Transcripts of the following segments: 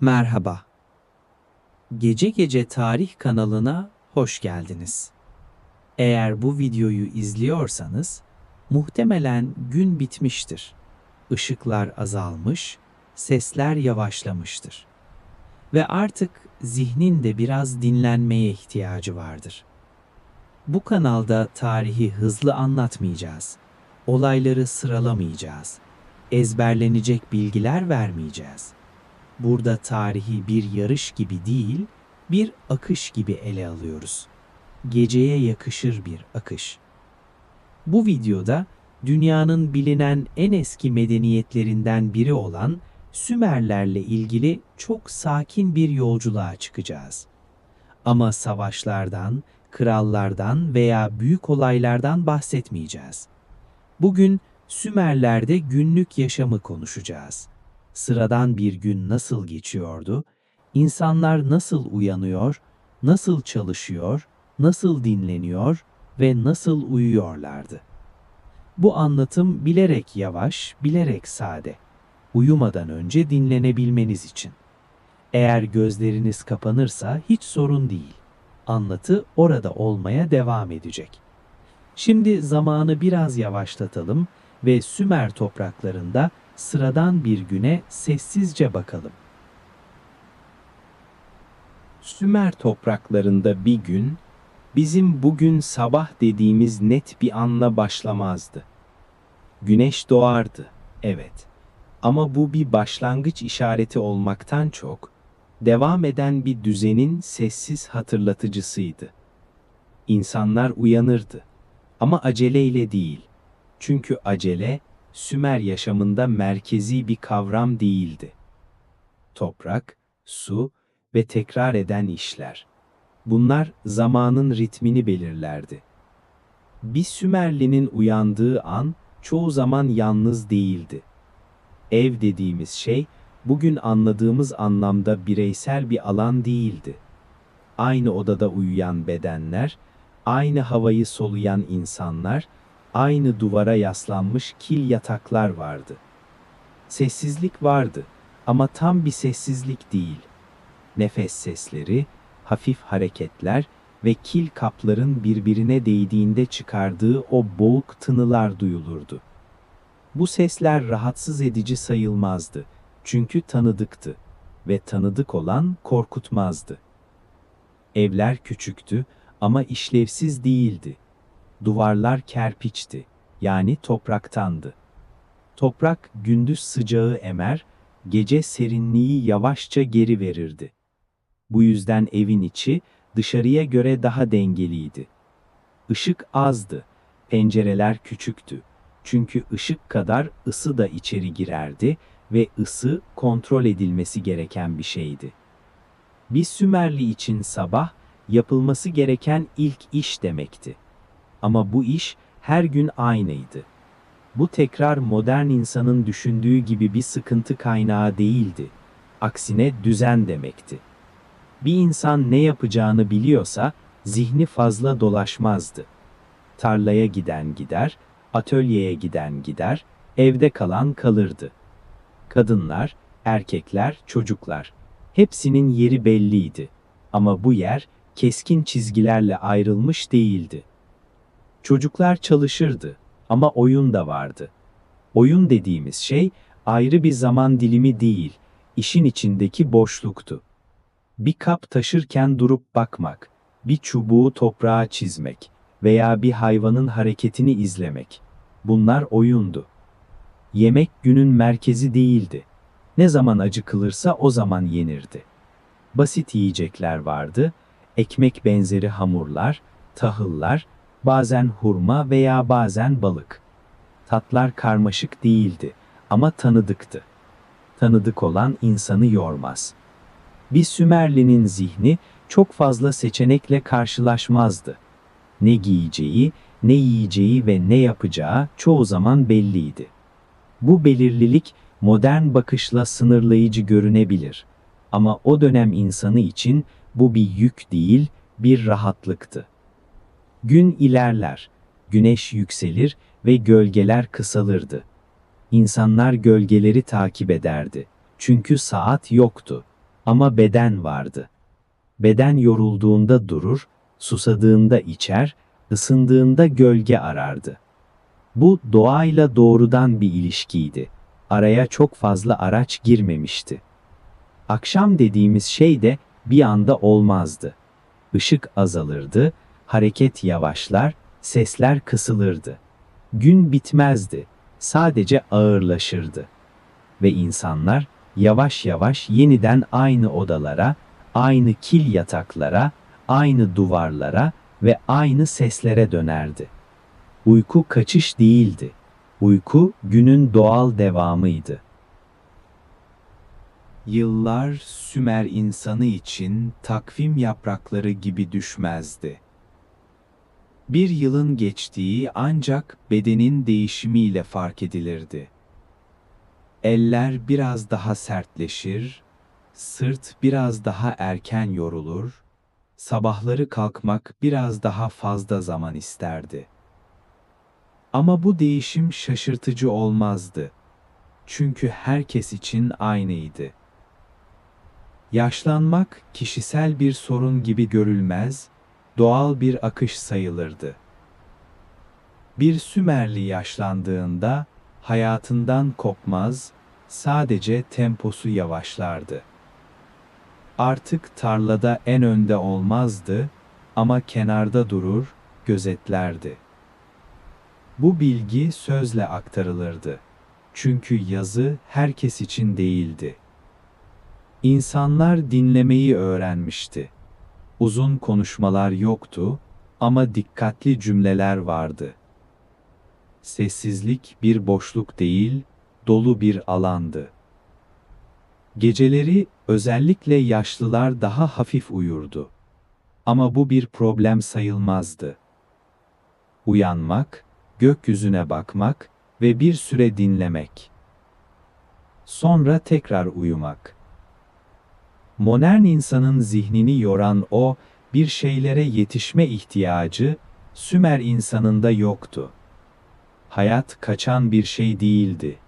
Merhaba. Gece Gece Tarih kanalına hoş geldiniz. Eğer bu videoyu izliyorsanız muhtemelen gün bitmiştir. Işıklar azalmış, sesler yavaşlamıştır. Ve artık zihnin de biraz dinlenmeye ihtiyacı vardır. Bu kanalda tarihi hızlı anlatmayacağız. Olayları sıralamayacağız. Ezberlenecek bilgiler vermeyeceğiz. Burada tarihi bir yarış gibi değil, bir akış gibi ele alıyoruz. Geceye yakışır bir akış. Bu videoda dünyanın bilinen en eski medeniyetlerinden biri olan Sümerlerle ilgili çok sakin bir yolculuğa çıkacağız. Ama savaşlardan, krallardan veya büyük olaylardan bahsetmeyeceğiz. Bugün Sümerler'de günlük yaşamı konuşacağız. Sıradan bir gün nasıl geçiyordu? İnsanlar nasıl uyanıyor, nasıl çalışıyor, nasıl dinleniyor ve nasıl uyuyorlardı? Bu anlatım bilerek yavaş, bilerek sade. Uyumadan önce dinlenebilmeniz için. Eğer gözleriniz kapanırsa hiç sorun değil. Anlatı orada olmaya devam edecek. Şimdi zamanı biraz yavaşlatalım ve Sümer topraklarında sıradan bir güne sessizce bakalım. Sümer topraklarında bir gün, bizim bugün sabah dediğimiz net bir anla başlamazdı. Güneş doğardı, evet. Ama bu bir başlangıç işareti olmaktan çok, devam eden bir düzenin sessiz hatırlatıcısıydı. İnsanlar uyanırdı ama aceleyle değil. Çünkü acele, Sümer yaşamında merkezi bir kavram değildi. Toprak, su ve tekrar eden işler. Bunlar zamanın ritmini belirlerdi. Bir Sümerlinin uyandığı an çoğu zaman yalnız değildi. Ev dediğimiz şey bugün anladığımız anlamda bireysel bir alan değildi. Aynı odada uyuyan bedenler, aynı havayı soluyan insanlar, aynı duvara yaslanmış kil yataklar vardı. Sessizlik vardı ama tam bir sessizlik değil. Nefes sesleri, hafif hareketler ve kil kapların birbirine değdiğinde çıkardığı o boğuk tınılar duyulurdu. Bu sesler rahatsız edici sayılmazdı çünkü tanıdıktı ve tanıdık olan korkutmazdı. Evler küçüktü ama işlevsiz değildi. Duvarlar kerpiçti, yani topraktandı. Toprak gündüz sıcağı emer, gece serinliği yavaşça geri verirdi. Bu yüzden evin içi dışarıya göre daha dengeliydi. Işık azdı, pencereler küçüktü. Çünkü ışık kadar ısı da içeri girerdi ve ısı kontrol edilmesi gereken bir şeydi. Bir Sümerli için sabah yapılması gereken ilk iş demekti. Ama bu iş her gün aynıydı. Bu tekrar modern insanın düşündüğü gibi bir sıkıntı kaynağı değildi. Aksine düzen demekti. Bir insan ne yapacağını biliyorsa zihni fazla dolaşmazdı. Tarlaya giden gider, atölyeye giden gider, evde kalan kalırdı. Kadınlar, erkekler, çocuklar hepsinin yeri belliydi. Ama bu yer keskin çizgilerle ayrılmış değildi. Çocuklar çalışırdı ama oyun da vardı. Oyun dediğimiz şey ayrı bir zaman dilimi değil, işin içindeki boşluktu. Bir kap taşırken durup bakmak, bir çubuğu toprağa çizmek veya bir hayvanın hareketini izlemek. Bunlar oyundu. Yemek günün merkezi değildi. Ne zaman acıkılırsa o zaman yenirdi. Basit yiyecekler vardı, ekmek benzeri hamurlar, tahıllar, bazen hurma veya bazen balık. Tatlar karmaşık değildi ama tanıdıktı. Tanıdık olan insanı yormaz. Bir Sümerlinin zihni çok fazla seçenekle karşılaşmazdı. Ne giyeceği, ne yiyeceği ve ne yapacağı çoğu zaman belliydi. Bu belirlilik modern bakışla sınırlayıcı görünebilir. Ama o dönem insanı için bu bir yük değil, bir rahatlıktı. Gün ilerler, güneş yükselir ve gölgeler kısalırdı. İnsanlar gölgeleri takip ederdi. Çünkü saat yoktu. Ama beden vardı. Beden yorulduğunda durur, susadığında içer, ısındığında gölge arardı. Bu doğayla doğrudan bir ilişkiydi. Araya çok fazla araç girmemişti. Akşam dediğimiz şey de bir anda olmazdı. Işık azalırdı, hareket yavaşlar, sesler kısılırdı. Gün bitmezdi, sadece ağırlaşırdı. Ve insanlar yavaş yavaş yeniden aynı odalara, aynı kil yataklara, aynı duvarlara ve aynı seslere dönerdi. Uyku kaçış değildi. Uyku günün doğal devamıydı. Yıllar Sümer insanı için takvim yaprakları gibi düşmezdi. Bir yılın geçtiği ancak bedenin değişimiyle fark edilirdi. Eller biraz daha sertleşir, sırt biraz daha erken yorulur, sabahları kalkmak biraz daha fazla zaman isterdi. Ama bu değişim şaşırtıcı olmazdı. Çünkü herkes için aynıydı. Yaşlanmak kişisel bir sorun gibi görülmez, doğal bir akış sayılırdı. Bir Sümerli yaşlandığında hayatından kopmaz, sadece temposu yavaşlardı. Artık tarlada en önde olmazdı ama kenarda durur, gözetlerdi. Bu bilgi sözle aktarılırdı. Çünkü yazı herkes için değildi. İnsanlar dinlemeyi öğrenmişti. Uzun konuşmalar yoktu ama dikkatli cümleler vardı. Sessizlik bir boşluk değil, dolu bir alandı. Geceleri özellikle yaşlılar daha hafif uyurdu. Ama bu bir problem sayılmazdı. Uyanmak, gökyüzüne bakmak ve bir süre dinlemek. Sonra tekrar uyumak. Modern insanın zihnini yoran o, bir şeylere yetişme ihtiyacı, Sümer insanında yoktu. Hayat kaçan bir şey değildi.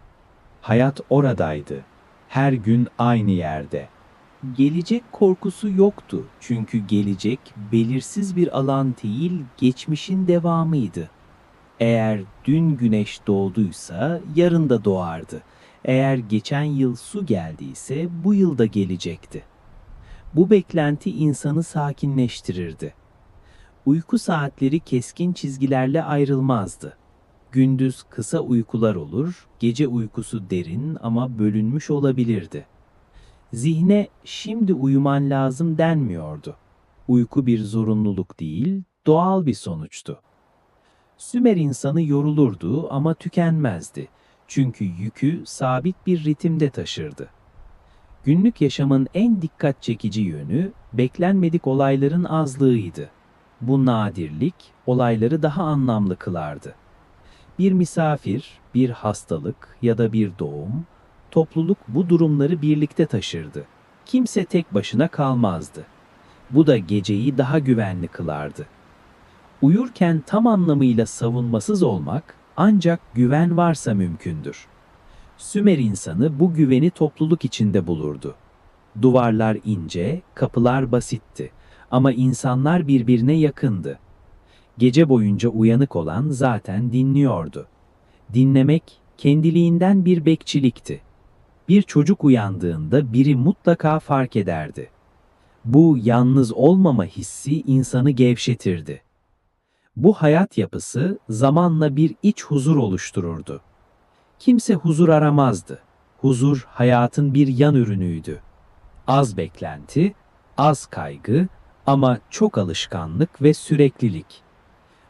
Hayat oradaydı. Her gün aynı yerde. Gelecek korkusu yoktu çünkü gelecek belirsiz bir alan değil, geçmişin devamıydı. Eğer dün güneş doğduysa yarın da doğardı. Eğer geçen yıl su geldiyse bu yıl da gelecekti. Bu beklenti insanı sakinleştirirdi. Uyku saatleri keskin çizgilerle ayrılmazdı. Gündüz kısa uykular olur, gece uykusu derin ama bölünmüş olabilirdi. Zihne şimdi uyuman lazım denmiyordu. Uyku bir zorunluluk değil, doğal bir sonuçtu. Sümer insanı yorulurdu ama tükenmezdi. Çünkü yükü sabit bir ritimde taşırdı. Günlük yaşamın en dikkat çekici yönü beklenmedik olayların azlığıydı. Bu nadirlik olayları daha anlamlı kılardı. Bir misafir, bir hastalık ya da bir doğum, topluluk bu durumları birlikte taşırdı. Kimse tek başına kalmazdı. Bu da geceyi daha güvenli kılardı. Uyurken tam anlamıyla savunmasız olmak ancak güven varsa mümkündür. Sümer insanı bu güveni topluluk içinde bulurdu. Duvarlar ince, kapılar basitti ama insanlar birbirine yakındı. Gece boyunca uyanık olan zaten dinliyordu. Dinlemek kendiliğinden bir bekçilikti. Bir çocuk uyandığında biri mutlaka fark ederdi. Bu yalnız olmama hissi insanı gevşetirdi. Bu hayat yapısı zamanla bir iç huzur oluştururdu. Kimse huzur aramazdı. Huzur hayatın bir yan ürünüydü. Az beklenti, az kaygı ama çok alışkanlık ve süreklilik.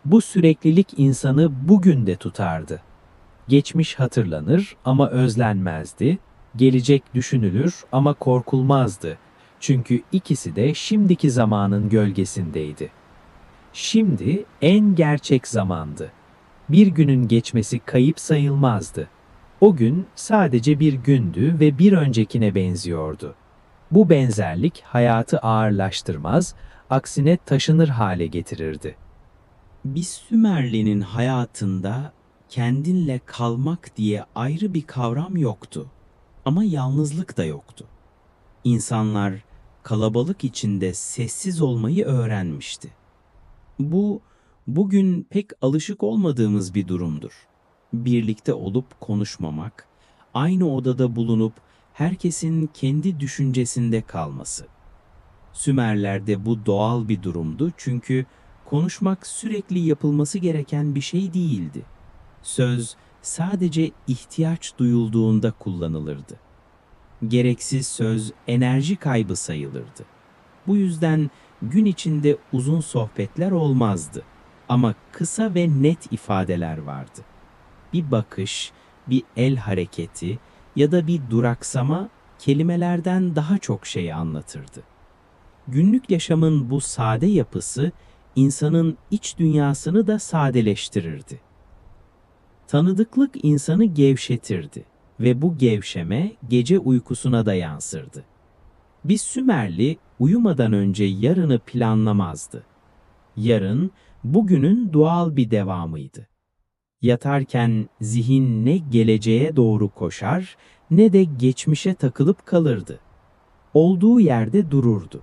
Bu süreklilik insanı bugün de tutardı. Geçmiş hatırlanır ama özlenmezdi, gelecek düşünülür ama korkulmazdı. Çünkü ikisi de şimdiki zamanın gölgesindeydi. Şimdi en gerçek zamandı. Bir günün geçmesi kayıp sayılmazdı. O gün sadece bir gündü ve bir öncekine benziyordu. Bu benzerlik hayatı ağırlaştırmaz, aksine taşınır hale getirirdi. Bir Sümerli'nin hayatında kendinle kalmak diye ayrı bir kavram yoktu. Ama yalnızlık da yoktu. İnsanlar kalabalık içinde sessiz olmayı öğrenmişti. Bu bugün pek alışık olmadığımız bir durumdur. Birlikte olup konuşmamak, aynı odada bulunup herkesin kendi düşüncesinde kalması. Sümerlerde bu doğal bir durumdu çünkü konuşmak sürekli yapılması gereken bir şey değildi. Söz sadece ihtiyaç duyulduğunda kullanılırdı. Gereksiz söz enerji kaybı sayılırdı. Bu yüzden gün içinde uzun sohbetler olmazdı ama kısa ve net ifadeler vardı. Bir bakış, bir el hareketi ya da bir duraksama kelimelerden daha çok şey anlatırdı. Günlük yaşamın bu sade yapısı insanın iç dünyasını da sadeleştirirdi. Tanıdıklık insanı gevşetirdi ve bu gevşeme gece uykusuna da yansırdı. Bir Sümerli uyumadan önce yarını planlamazdı. Yarın bugünün doğal bir devamıydı. Yatarken zihin ne geleceğe doğru koşar ne de geçmişe takılıp kalırdı. Olduğu yerde dururdu.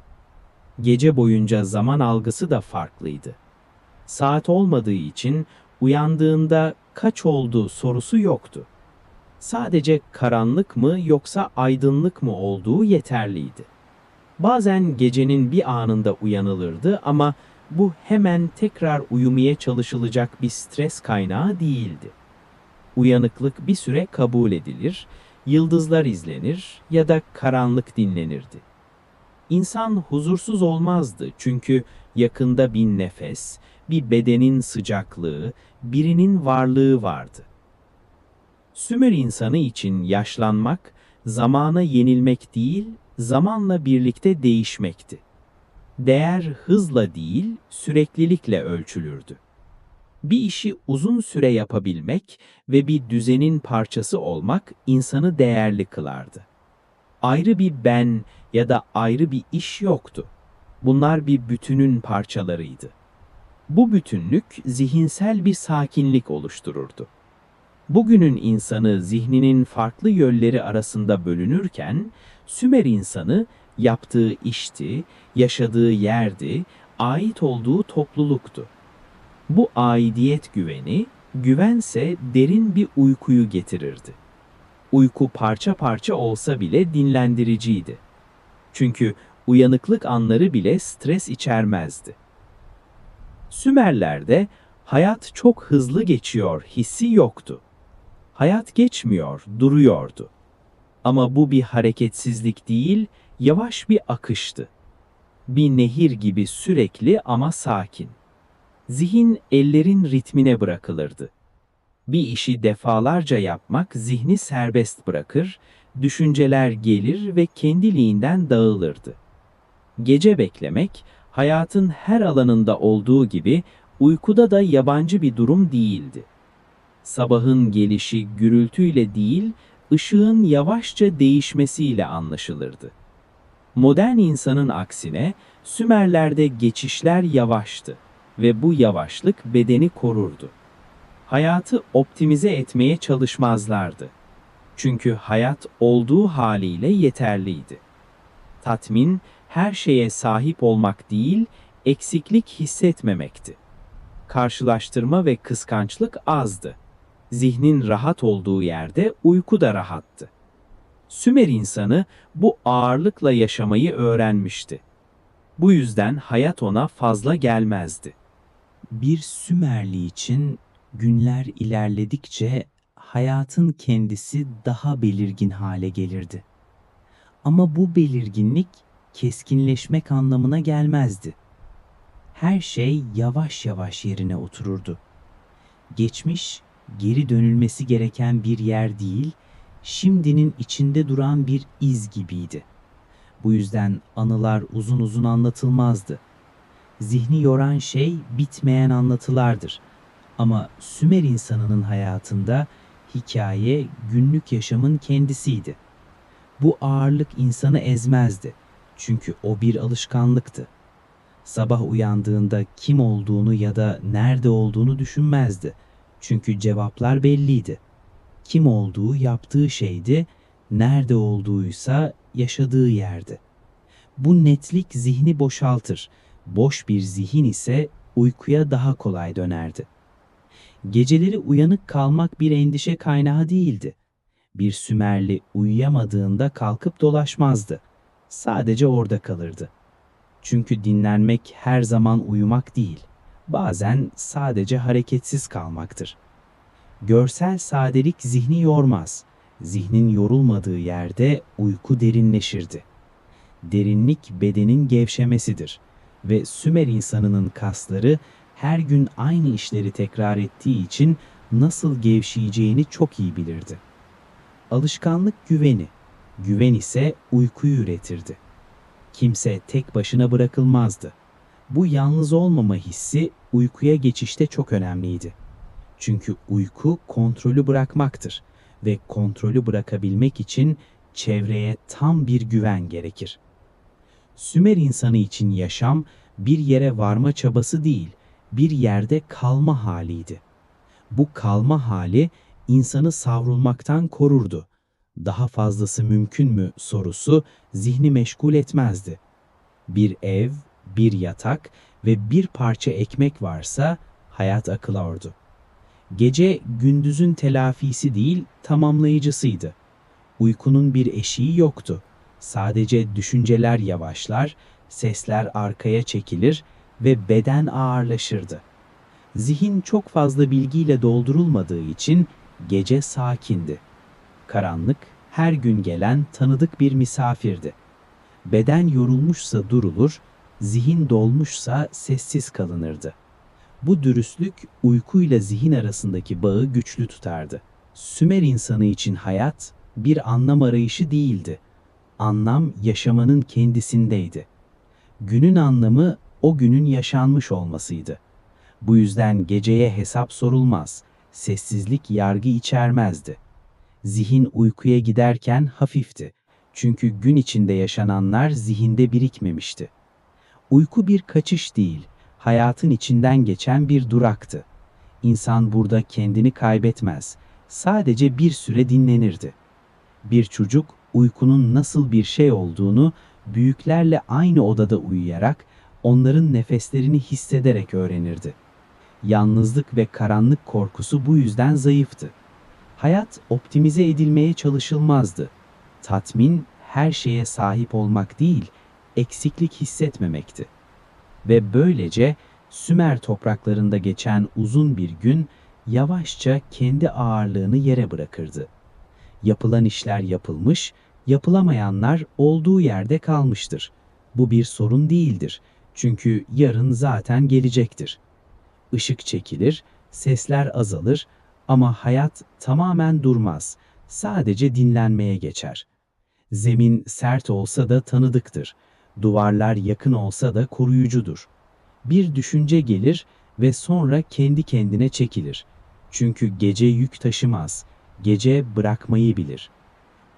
Gece boyunca zaman algısı da farklıydı. Saat olmadığı için uyandığında kaç oldu sorusu yoktu. Sadece karanlık mı yoksa aydınlık mı olduğu yeterliydi. Bazen gecenin bir anında uyanılırdı ama bu hemen tekrar uyumaya çalışılacak bir stres kaynağı değildi. Uyanıklık bir süre kabul edilir, yıldızlar izlenir ya da karanlık dinlenirdi. İnsan huzursuz olmazdı çünkü yakında bir nefes, bir bedenin sıcaklığı, birinin varlığı vardı. Sümer insanı için yaşlanmak, zamana yenilmek değil, zamanla birlikte değişmekti. Değer hızla değil, süreklilikle ölçülürdü. Bir işi uzun süre yapabilmek ve bir düzenin parçası olmak insanı değerli kılardı. Ayrı bir ben ya da ayrı bir iş yoktu. Bunlar bir bütünün parçalarıydı. Bu bütünlük zihinsel bir sakinlik oluştururdu. Bugünün insanı zihninin farklı yölleri arasında bölünürken, Sümer insanı yaptığı işti, yaşadığı yerdi, ait olduğu topluluktu. Bu aidiyet güveni, güvense derin bir uykuyu getirirdi. Uyku parça parça olsa bile dinlendiriciydi. Çünkü uyanıklık anları bile stres içermezdi. Sümerlerde hayat çok hızlı geçiyor hissi yoktu. Hayat geçmiyor, duruyordu. Ama bu bir hareketsizlik değil, yavaş bir akıştı. Bir nehir gibi sürekli ama sakin. Zihin ellerin ritmine bırakılırdı. Bir işi defalarca yapmak zihni serbest bırakır, düşünceler gelir ve kendiliğinden dağılırdı. Gece beklemek, hayatın her alanında olduğu gibi uykuda da yabancı bir durum değildi. Sabahın gelişi gürültüyle değil, ışığın yavaşça değişmesiyle anlaşılırdı. Modern insanın aksine Sümerlerde geçişler yavaştı ve bu yavaşlık bedeni korurdu. Hayatı optimize etmeye çalışmazlardı. Çünkü hayat olduğu haliyle yeterliydi. Tatmin her şeye sahip olmak değil, eksiklik hissetmemekti. Karşılaştırma ve kıskançlık azdı. Zihnin rahat olduğu yerde uyku da rahattı. Sümer insanı bu ağırlıkla yaşamayı öğrenmişti. Bu yüzden hayat ona fazla gelmezdi. Bir Sümerli için günler ilerledikçe hayatın kendisi daha belirgin hale gelirdi. Ama bu belirginlik keskinleşmek anlamına gelmezdi. Her şey yavaş yavaş yerine otururdu. Geçmiş geri dönülmesi gereken bir yer değil, şimdinin içinde duran bir iz gibiydi. Bu yüzden anılar uzun uzun anlatılmazdı. Zihni yoran şey bitmeyen anlatılardır. Ama Sümer insanının hayatında hikaye günlük yaşamın kendisiydi. Bu ağırlık insanı ezmezdi. Çünkü o bir alışkanlıktı. Sabah uyandığında kim olduğunu ya da nerede olduğunu düşünmezdi. Çünkü cevaplar belliydi. Kim olduğu yaptığı şeydi, nerede olduğuysa yaşadığı yerdi. Bu netlik zihni boşaltır. Boş bir zihin ise uykuya daha kolay dönerdi. Geceleri uyanık kalmak bir endişe kaynağı değildi. Bir Sümerli uyuyamadığında kalkıp dolaşmazdı. Sadece orada kalırdı. Çünkü dinlenmek her zaman uyumak değil. Bazen sadece hareketsiz kalmaktır. Görsel sadelik zihni yormaz. Zihnin yorulmadığı yerde uyku derinleşirdi. Derinlik bedenin gevşemesidir ve Sümer insanının kasları her gün aynı işleri tekrar ettiği için nasıl gevşeyeceğini çok iyi bilirdi. Alışkanlık güveni, güven ise uykuyu üretirdi. Kimse tek başına bırakılmazdı. Bu yalnız olmama hissi uykuya geçişte çok önemliydi. Çünkü uyku kontrolü bırakmaktır ve kontrolü bırakabilmek için çevreye tam bir güven gerekir. Sümer insanı için yaşam bir yere varma çabası değil, bir yerde kalma haliydi. Bu kalma hali insanı savrulmaktan korurdu. Daha fazlası mümkün mü sorusu zihni meşgul etmezdi. Bir ev, bir yatak ve bir parça ekmek varsa hayat akılordu. Gece gündüzün telafisi değil, tamamlayıcısıydı. Uykunun bir eşiği yoktu. Sadece düşünceler yavaşlar, sesler arkaya çekilir ve beden ağırlaşırdı. Zihin çok fazla bilgiyle doldurulmadığı için gece sakindi. Karanlık her gün gelen tanıdık bir misafirdi. Beden yorulmuşsa durulur, zihin dolmuşsa sessiz kalınırdı. Bu dürüstlük uykuyla zihin arasındaki bağı güçlü tutardı. Sümer insanı için hayat bir anlam arayışı değildi. Anlam yaşamanın kendisindeydi. Günün anlamı o günün yaşanmış olmasıydı. Bu yüzden geceye hesap sorulmaz, sessizlik yargı içermezdi. Zihin uykuya giderken hafifti. Çünkü gün içinde yaşananlar zihinde birikmemişti. Uyku bir kaçış değil, hayatın içinden geçen bir duraktı. İnsan burada kendini kaybetmez, sadece bir süre dinlenirdi. Bir çocuk uykunun nasıl bir şey olduğunu büyüklerle aynı odada uyuyarak, onların nefeslerini hissederek öğrenirdi. Yalnızlık ve karanlık korkusu bu yüzden zayıftı. Hayat optimize edilmeye çalışılmazdı. Tatmin her şeye sahip olmak değil, eksiklik hissetmemekti. Ve böylece Sümer topraklarında geçen uzun bir gün yavaşça kendi ağırlığını yere bırakırdı. Yapılan işler yapılmış, yapılamayanlar olduğu yerde kalmıştır. Bu bir sorun değildir. Çünkü yarın zaten gelecektir. Işık çekilir, sesler azalır ama hayat tamamen durmaz. Sadece dinlenmeye geçer. Zemin sert olsa da tanıdıktır. Duvarlar yakın olsa da koruyucudur. Bir düşünce gelir ve sonra kendi kendine çekilir. Çünkü gece yük taşımaz. Gece bırakmayı bilir.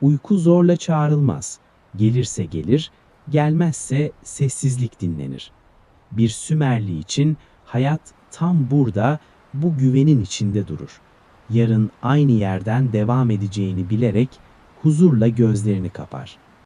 Uyku zorla çağrılmaz. Gelirse gelir, gelmezse sessizlik dinlenir. Bir Sümerli için hayat tam burada, bu güvenin içinde durur. Yarın aynı yerden devam edeceğini bilerek huzurla gözlerini kapar.''